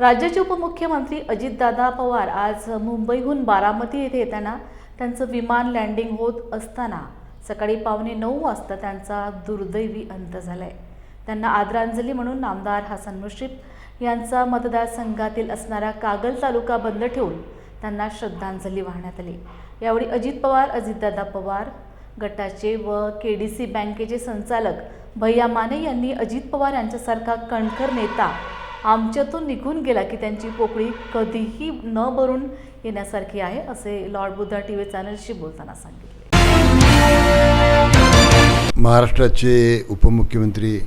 राज्याचे उपमुख्यमंत्री अजितदादा पवार आज मुंबईहून बारामती येथे येताना त्यांचं विमान लँडिंग होत असताना सकाळी पावणे नऊ वाजता त्यांचा दुर्दैवी अंत झालाय. त्यांना आदरांजली म्हणून नामदार हसन मुश्रीफ यांचा मतदारसंघातील असणारा कागल तालुका बंद ठेवून त्यांना श्रद्धांजली वाहण्यात आली. यावेळी अजित पवार अजितदादा पवार गटाचे व के डी सी बँकेचे संचालक भैया माने यांनी अजित पवार यांच्यासारखा कणखर नेता आमच्यातून निघून गेला की त्यांची पोकळी कधीही न भरून येण्यासारखी आहे असे लॉर्ड बुद्धा टी व्ही चॅनलशी बोलताना सांगितले. महाराष्ट्राचे उपमुख्यमंत्री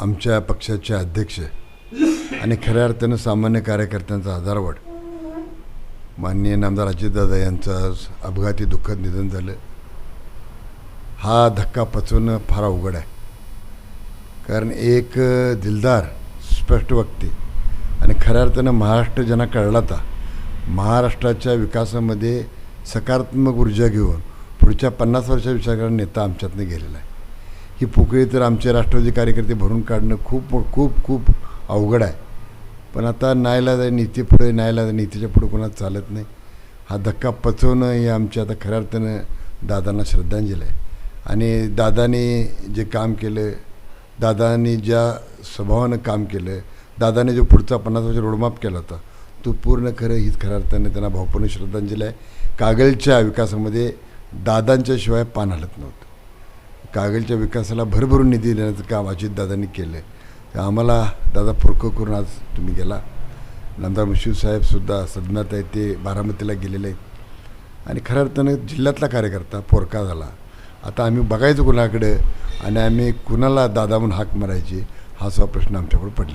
आमच्या पक्षाचे अध्यक्ष आणि खऱ्या अर्थानं सामान्य कार्यकर्त्यांचा आधारवड. माननीय नामदार अजितदादा यांचं आज अपघाती दुःखद निधन झालं. हा धक्का पचवणं फार अवघड आहे. कारण एक दिलदार स्पष्ट वक्ते आणि खऱ्या अर्थानं महाराष्ट्र ज्यांना कळला होता महाराष्ट्राच्या विकासामध्ये सकारात्मक ऊर्जा घेऊन पुढच्या पन्नास वर्षाच्या विचार करणारा नेता आमच्यातनं गेलेला आहे. ही पोकळी तर आमचे राष्ट्रवादी कार्यकर्ते भरून काढणं खूप खूप खूप अवघड आहे. पण आता नायला नीती पुढे नायला नीतीच्या पुढे कोणाच चालत नाही. हा धक्का पचवणं हे आमच्या आता खऱ्या अर्थानं दादांना श्रद्धांजली आहे. आणि दादाने जे काम केलं दादांनी ज्या स्वभावानं काम केलं आहे दादाने जो पुढचा पन्नास वर्ष रोडमॅप केला होता तो पूर्ण खरं हीच खऱ्या अर्थाने त्यांना भावपूर्ण श्रद्धांजली आहे. कागलच्या विकासामध्ये दादांच्याशिवाय पान हलत नव्हतं. कागलच्या विकासाला भरभरून निधी देण्याचं काम अजितदादांनी केलं. आहे आम्हाला दादा फुरकं करून आज तुम्ही गेला. नंतर मुशीफ सदनात आहे ते बारामतीला गेलेले आहेत. आणि खऱ्या अर्थानं जिल्ह्यातला कार्यकर्ता पोरका झाला. आता आम्ही बघायचं कुणाकडे आणि आम्ही कुणाला दादा म्हणून हाक मारायची हा सुद्धा प्रश्न आमच्याकडे पडला